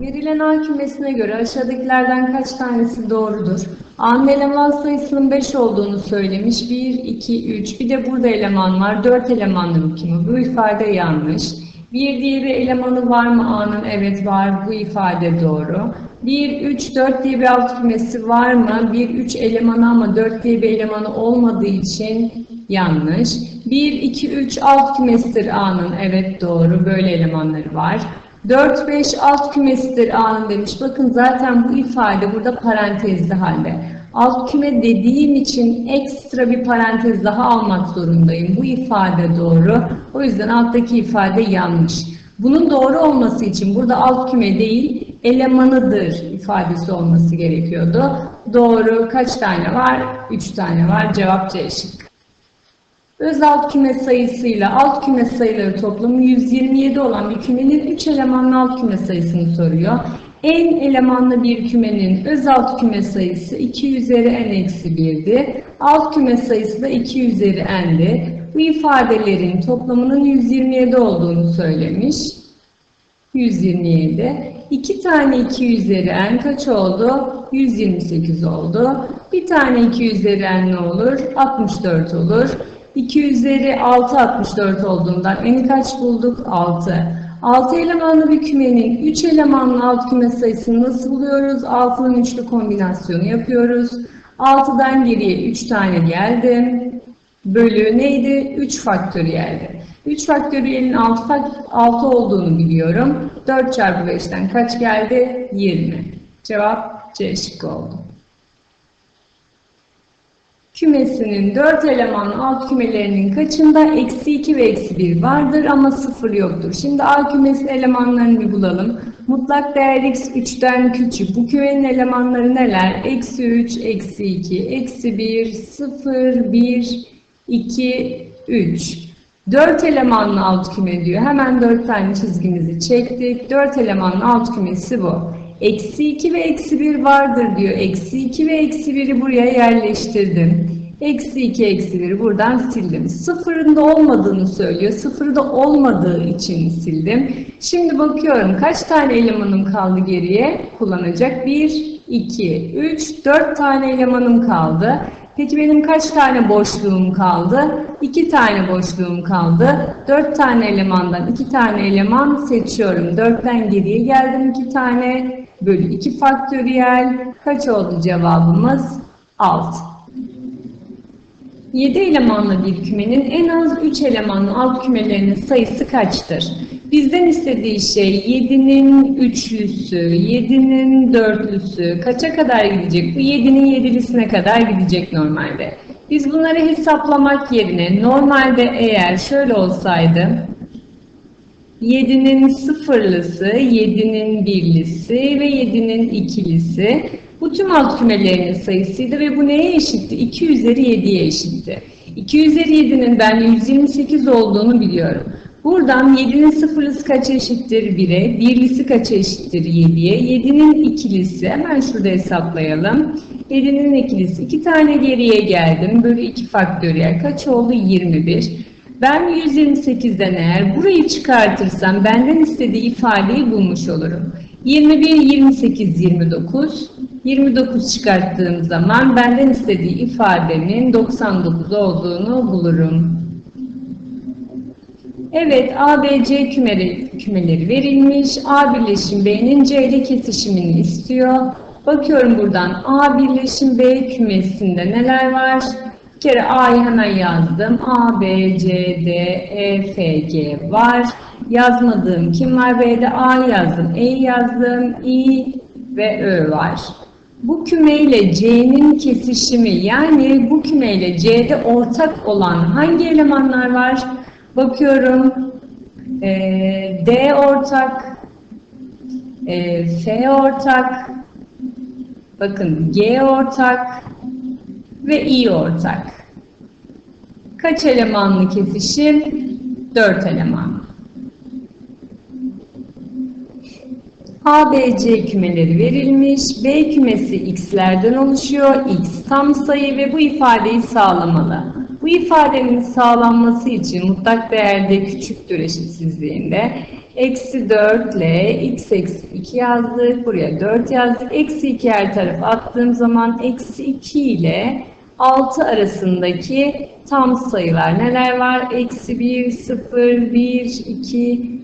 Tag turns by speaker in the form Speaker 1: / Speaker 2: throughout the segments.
Speaker 1: Verilen A kümesine göre aşağıdakilerden kaç tanesi doğrudur? A'nın eleman sayısının 5 olduğunu söylemiş. 1, 2, 3. Bir de burada eleman var. 4 elemanlı bir küme. Bu ifade yanlış. Bir diğeri elemanı var mı A'nın? Evet var. Bu ifade doğru. 1, 3, 4 diye bir alt kümesi var mı? 1, 3 elemanı ama 4 diye bir elemanı olmadığı için yanlış. 1, 2, 3 alt kümesidir A'nın. Evet doğru. Böyle elemanları var. 4, 5 alt kümesidir A'nın demiş. Bakın zaten bu ifade burada parantezli halde. Alt küme dediğim için ekstra bir parantez daha almak zorundayım. Bu ifade doğru. O yüzden alttaki ifade yanlış. Bunun doğru olması için burada alt küme değil, elemanıdır ifadesi olması gerekiyordu. Doğru kaç tane var? 3 tane var. Cevap C şıkkı. Öz alt küme sayısıyla alt küme sayıları toplamı 127 olan bir kümenin 3 elemanlı alt küme sayısını soruyor. En elemanlı bir kümenin öz alt küme sayısı 2 üzeri n eksi 1'di. Alt küme sayısı da 2 üzeri n'di. Bu ifadelerin toplamının 127 olduğunu söylemiş. 127. 2 tane 2 üzeri n kaç oldu? 128 oldu. Bir tane 2 üzeri n ne olur? 64 olur. 2 üzeri 6 64 olduğundan n'i kaç bulduk? 6. 6 elemanlı bir kümenin 3 elemanlı alt küme sayısını nasıl buluyoruz? 6'nın üçlü kombinasyonu yapıyoruz. 6'dan geriye 3 tane geldi. Bölü neydi? 3 faktöriyeldi. 3 faktöriyelin 6, 6 olduğunu biliyorum. 4 çarpı 5'ten kaç geldi? 20. Cevap C şıkkı oldu. Kümesinin 4 elemanlı alt kümelerinin kaçında eksi 2 ve eksi 1 vardır ama 0 yoktur. Şimdi A kümesinin elemanlarını bulalım. Mutlak değer x 3'ten küçük. Bu kümenin elemanları neler? Eksi 3, eksi 2, eksi 1, 0, 1, 2, 3. 4 elemanlı alt küme diyor. Hemen 4 tane çizgimizi çektik. 4 elemanlı alt kümesi bu. Eksi 2 ve eksi 1 vardır diyor. Eksi 2 ve eksi 1'i buraya yerleştirdim. Eksi 2, eksi 1'i buradan sildim. Sıfırın da olmadığını söylüyor. Sıfırı da olmadığı için sildim. Şimdi bakıyorum kaç tane elemanım kaldı geriye kullanacak? 1, 2, 3, 4 tane elemanım kaldı. Peki benim kaç tane boşluğum kaldı? 2 tane boşluğum kaldı. 4 tane elemandan 2 tane eleman seçiyorum. 4'ten geriye geldim 2 tane. Bölü 2 faktöriyel. Kaç oldu cevabımız? 6. 7 elemanlı bir kümenin en az 3 elemanlı alt kümelerinin sayısı kaçtır? Bizden istediği şey 7'nin üçlüsü, 7'nin dörtlüsü kaça kadar gidecek? Bu 7'nin yedilisine kadar gidecek normalde. Biz bunları hesaplamak yerine normalde eğer şöyle olsaydı 7'nin sıfırlısı, 7'nin birlisi ve 7'nin ikilisi bu tüm alt kümelerinin sayısıydı ve bu neye eşitti? 2 üzeri 7'ye eşitti. 2 üzeri 7'nin ben 128 olduğunu biliyorum. Buradan 7'nin sıfırlısı kaça eşittir 1'e, birlisi kaça eşittir 7'ye, 7'nin ikilisi hemen şurada hesaplayalım. 7'nin ikilisi 2 tane geriye geldim. Böyle 2 faktöriyel kaç oldu? 21. Ben 128'den eğer burayı çıkartırsam benden istediği ifadeyi bulmuş olurum. 21, 28, 29. 29 çıkarttığım zaman benden istediği ifadenin 99 olduğunu bulurum. Evet, A, B, C kümeleri, kümeleri verilmiş. A birleşim B'nin C ile kesişimini istiyor. Bakıyorum buradan A birleşim B kümesinde neler var? Bir kere A'yı hemen yazdım. A, B, C, D, E, F, G var. Yazmadığım kim var? B'de A yazdım. E yazdım. I ve Ö var. Bu kümeyle C'nin kesişimi yani bu kümeyle C'de ortak olan hangi elemanlar var? Bakıyorum. E, D ortak. E, F ortak. Bakın G ortak. Ve I ortak. Kaç elemanlı kesişim? 4 elemanlı. A, B, C kümeleri verilmiş. B kümesi x'lerden oluşuyor. x tam sayı ve bu ifadeyi sağlamalı. Bu ifadenin sağlanması için mutlak değerde küçüktür eşitsizliğinde Eksi 4 ile x eksi 2 yazdık. Buraya 4 yazdık. Eksi 2 her tarafa attığım zaman eksi 2 ile 6 arasındaki tam sayılar neler var? Eksi 1, 0, 1, 2,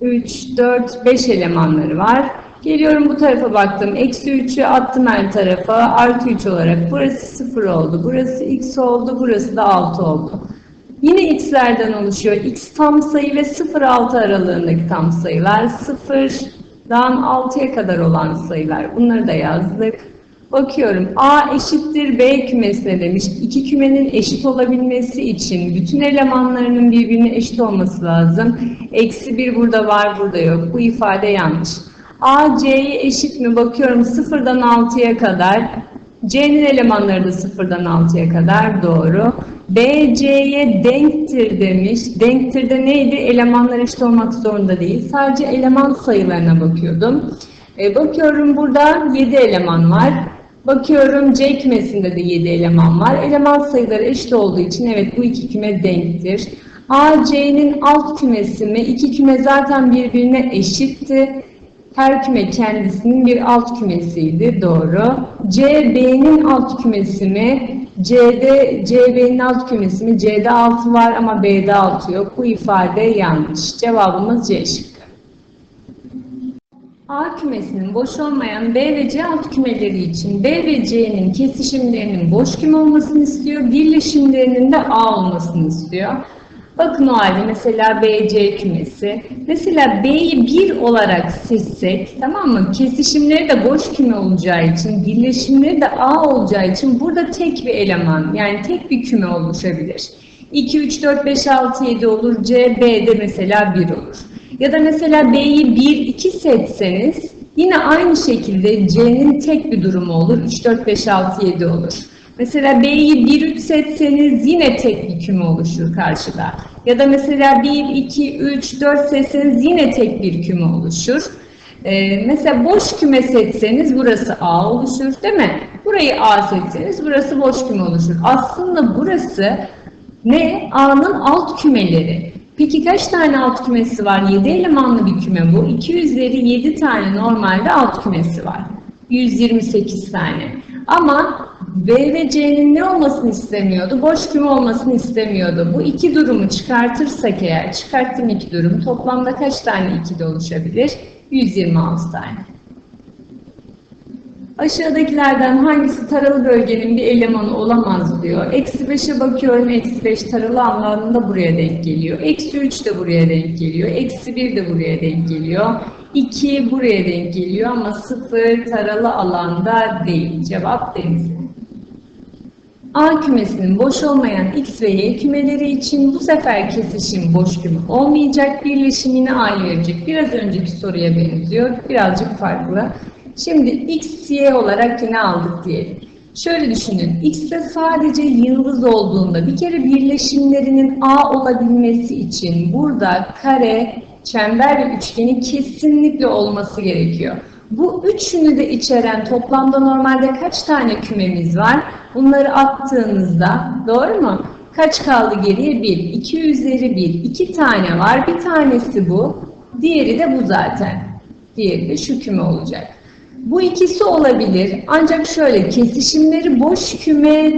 Speaker 1: 3, 4, 5 elemanları var. Geliyorum bu tarafa baktım. Eksi 3'ü attım her tarafa. Artı 3 olarak. Burası 0 oldu. Burası x oldu. Burası da 6 oldu. Yine x'lerden oluşuyor. x tam sayı ve 0-6 aralığındaki tam sayılar. 0'dan 6'ya kadar olan sayılar. Bunları da yazdık. Bakıyorum. A eşittir B kümesine demiş. İki kümenin eşit olabilmesi için bütün elemanlarının birbirine eşit olması lazım. Eksi 1 burada var, burada yok. Bu ifade yanlış. A C'ye eşit mi? Bakıyorum 0'dan 6'ya kadar. C'nin elemanları da 0'dan 6'ya kadar doğru. B C'ye denktir demiş. Denktir de neydi? Elemanlar eşit olmak zorunda değil. Sadece eleman sayılarına bakıyordum. E, bakıyorum burada 7 eleman var. Bakıyorum C kümesinde de 7 eleman var. Eleman sayıları eşit olduğu için evet bu iki küme denktir. A C'nin alt kümesi mi? İki küme zaten birbirine eşitti. Her küme kendisinin bir alt kümesiydi. Doğru. C, B'nin alt kümesi mi? C'de, C, B'nin alt kümesi mi? C'de 6 var ama B'de 6 yok. Bu ifade yanlış. Cevabımız C şıkkı. A kümesinin boş olmayan B ve C alt kümeleri için B ve C'nin kesişimlerinin boş küme olmasını istiyor. Birleşimlerinin de A olmasını istiyor. Bakın o halde mesela BC kümesi. Mesela B'yi 1 olarak seçsek tamam mı? Kesişimleri de boş küme olacağı için, birleşimleri de A olacağı için burada tek bir eleman yani tek bir küme oluşabilir. 2, 3, 4, 5, 6, 7 olur. C, B'de mesela 1 olur. Ya da mesela B'yi 1, 2 seçseniz yine aynı şekilde C'nin tek bir durumu olur. 3, 4, 5, 6, 7 olur. Mesela B'yi 1, 3 seçseniz yine tek bir küme oluşur karşıda. Ya da mesela 1, 2, 3, 4 seçseniz yine tek bir küme oluşur. Ee, mesela boş küme seçseniz burası A oluşur değil mi? Burayı A seçseniz burası boş küme oluşur. Aslında burası ne? A'nın alt kümeleri. Peki kaç tane alt kümesi var? 7 elemanlı bir küme bu. 2 üzeri 7 tane normalde alt kümesi var. 128 tane. Ama B ve C'nin ne olmasını istemiyordu? Boş küme olmasını istemiyordu. Bu iki durumu çıkartırsak eğer, çıkarttım iki durum, toplamda kaç tane 2 de oluşabilir? 126 tane. Aşağıdakilerden hangisi taralı bölgenin bir elemanı olamaz diyor. Eksi 5'e bakıyorum. Eksi 5 taralı anlamında buraya denk geliyor. Eksi 3 de buraya denk geliyor. Eksi 1 de buraya denk geliyor. 2 buraya denk geliyor ama 0 taralı alanda değil. Cevap deniz. A kümesinin boş olmayan X ve Y kümeleri için bu sefer kesişim boş küme olmayacak. Birleşimini A verecek. Biraz önceki soruya benziyor. Birazcık farklı. Şimdi X, Y olarak yine aldık diyelim. Şöyle düşünün. X'te sadece yıldız olduğunda bir kere birleşimlerinin A olabilmesi için burada kare, çember ve üçgenin kesinlikle olması gerekiyor. Bu üçünü de içeren toplamda normalde kaç tane kümemiz var? Bunları attığınızda doğru mu? Kaç kaldı geriye? 1. 2 üzeri 1. 2 tane var. Bir tanesi bu. Diğeri de bu zaten. Diğeri de şu küme olacak. Bu ikisi olabilir. Ancak şöyle kesişimleri boş küme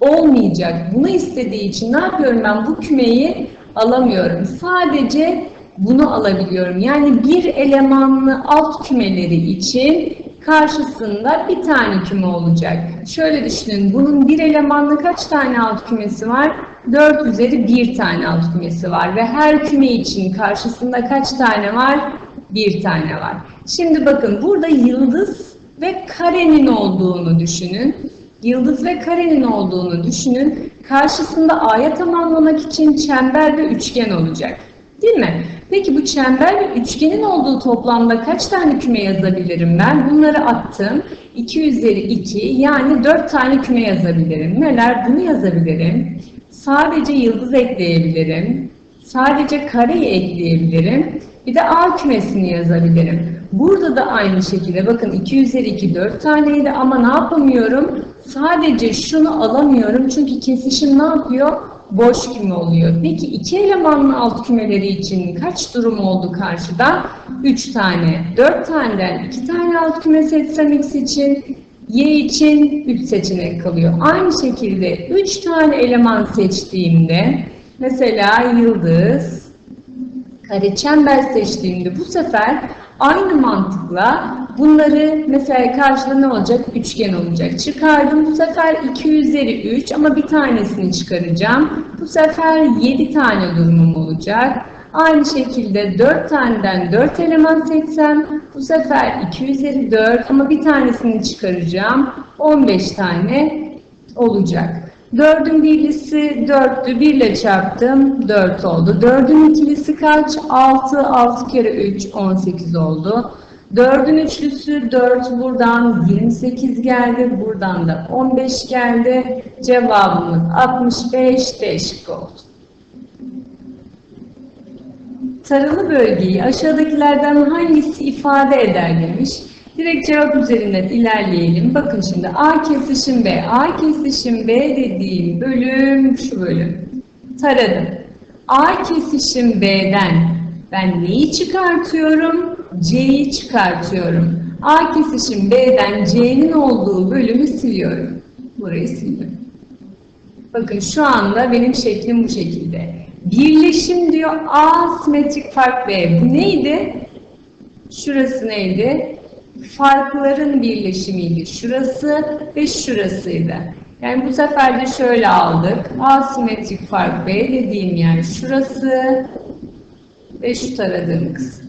Speaker 1: olmayacak. Bunu istediği için ne yapıyorum ben? Bu kümeyi alamıyorum. Sadece bunu alabiliyorum. Yani bir elemanlı alt kümeleri için karşısında bir tane küme olacak. Şöyle düşünün. Bunun bir elemanlı kaç tane alt kümesi var? 4 üzeri bir tane alt kümesi var. Ve her küme için karşısında kaç tane var? Bir tane var. Şimdi bakın burada yıldız ve karenin olduğunu düşünün. Yıldız ve karenin olduğunu düşünün. Karşısında aya tamamlamak için çember ve üçgen olacak. Değil mi? Peki bu çember ve üçgenin olduğu toplamda kaç tane küme yazabilirim ben? Bunları attım. 2 üzeri 2 yani 4 tane küme yazabilirim. Neler? Bunu yazabilirim. Sadece yıldız ekleyebilirim. Sadece kareyi ekleyebilirim. Bir de A kümesini yazabilirim. Burada da aynı şekilde bakın 2 üzeri 2 4 taneydi ama ne yapamıyorum? Sadece şunu alamıyorum çünkü kesişim ne yapıyor? boş küme oluyor. Peki iki elemanlı alt kümeleri için kaç durum oldu karşıda? 3 tane. 4 taneden 2 tane alt küme seçsem x için y için 3 seçenek kalıyor. Aynı şekilde 3 tane eleman seçtiğimde mesela yıldız, kare çember seçtiğimde bu sefer aynı mantıkla bunları mesela karşıda ne olacak? Üçgen olacak. Çıkardım bu sefer 2 üzeri 3 ama bir tanesini çıkaracağım. Bu sefer 7 tane durumum olacak. Aynı şekilde 4 taneden 4 eleman seçsem bu sefer 2 üzeri 4 ama bir tanesini çıkaracağım. 15 tane olacak. 4'ün birlisi 4'tü. 1 ile çarptım. 4 oldu. 4'ün ikilisi kaç? 6. 6 kere 3 18 oldu. 4'ün üçlüsü 4. Buradan 28 geldi. Buradan da 15 geldi. Cevabımız 65 D şıkkı oldu. Taralı bölgeyi aşağıdakilerden hangisi ifade eder demiş. Direkt cevap üzerinden ilerleyelim. Bakın şimdi A kesişim B. A kesişim B dediğim bölüm şu bölüm. Taradım. A kesişim B'den ben neyi çıkartıyorum? C'yi çıkartıyorum. A kesişim B'den C'nin olduğu bölümü siliyorum. Burayı sildim. Bakın şu anda benim şeklim bu şekilde. Birleşim diyor asimetrik fark B. Bu neydi? Şurası neydi? Farkların birleşimiydi. Şurası ve şurasıydı. Yani bu sefer de şöyle aldık. Asimetrik fark B dediğim yer şurası ve şu taradığım kısım.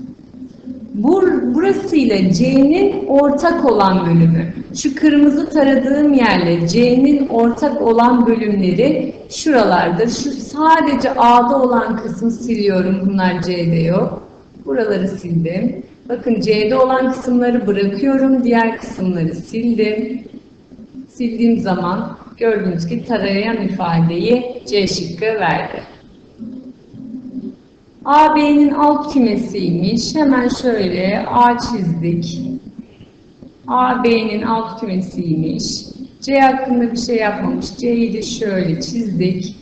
Speaker 1: Bur burası ile C'nin ortak olan bölümü. Şu kırmızı taradığım yerle C'nin ortak olan bölümleri şuralardır. Şu sadece A'da olan kısmı siliyorum. Bunlar C'de yok. Buraları sildim. Bakın C'de olan kısımları bırakıyorum. Diğer kısımları sildim. Sildiğim zaman gördüğünüz ki tarayan ifadeyi C şıkkı verdi. AB'nin alt kümesiymiş. Hemen şöyle A çizdik. AB'nin alt kümesiymiş. C hakkında bir şey yapmamış. C'yi de şöyle çizdik.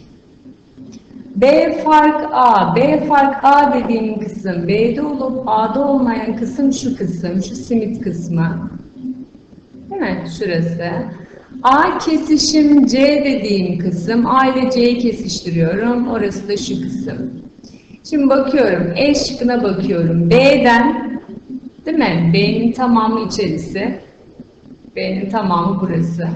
Speaker 1: B fark A. B fark A dediğim kısım B'de olup A'da olmayan kısım şu kısım. Şu simit kısmı. Değil mi? Şurası. A kesişim C dediğim kısım. A ile C'yi kesiştiriyorum. Orası da şu kısım. Şimdi bakıyorum. E şıkkına bakıyorum. B'den değil mi? B'nin tamamı içerisi. B'nin tamamı burası.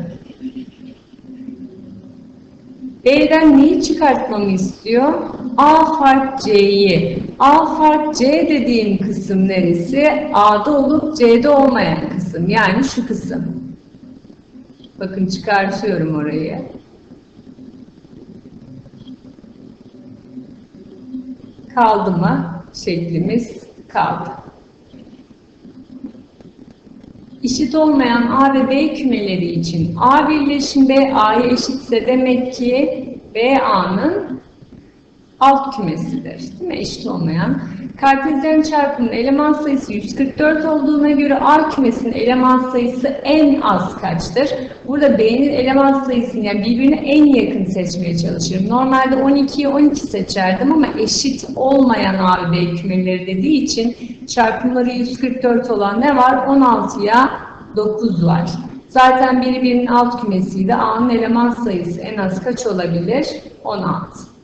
Speaker 1: B'den neyi çıkartmamı istiyor? A fark C'yi. A fark C dediğim kısım neresi? A'da olup C'de olmayan kısım. Yani şu kısım. Bakın çıkartıyorum orayı. Kaldı mı? Şeklimiz kaldı. İşit olmayan A ve B kümeleri için A birleşim B A'ya eşitse demek ki B A'nın alt kümesidir. Değil mi? Eşit olmayan. Kartezyen çarpımının eleman sayısı 144 olduğuna göre A kümesinin eleman sayısı en az kaçtır? Burada B'nin eleman sayısını yani birbirine en yakın seçmeye çalışırım. Normalde 12'ye 12 seçerdim ama eşit olmayan A ve B kümeleri dediği için çarpımları 144 olan ne var? 16'ya 9 var. Zaten biri birinin alt kümesiydi. A'nın eleman sayısı en az kaç olabilir? 16.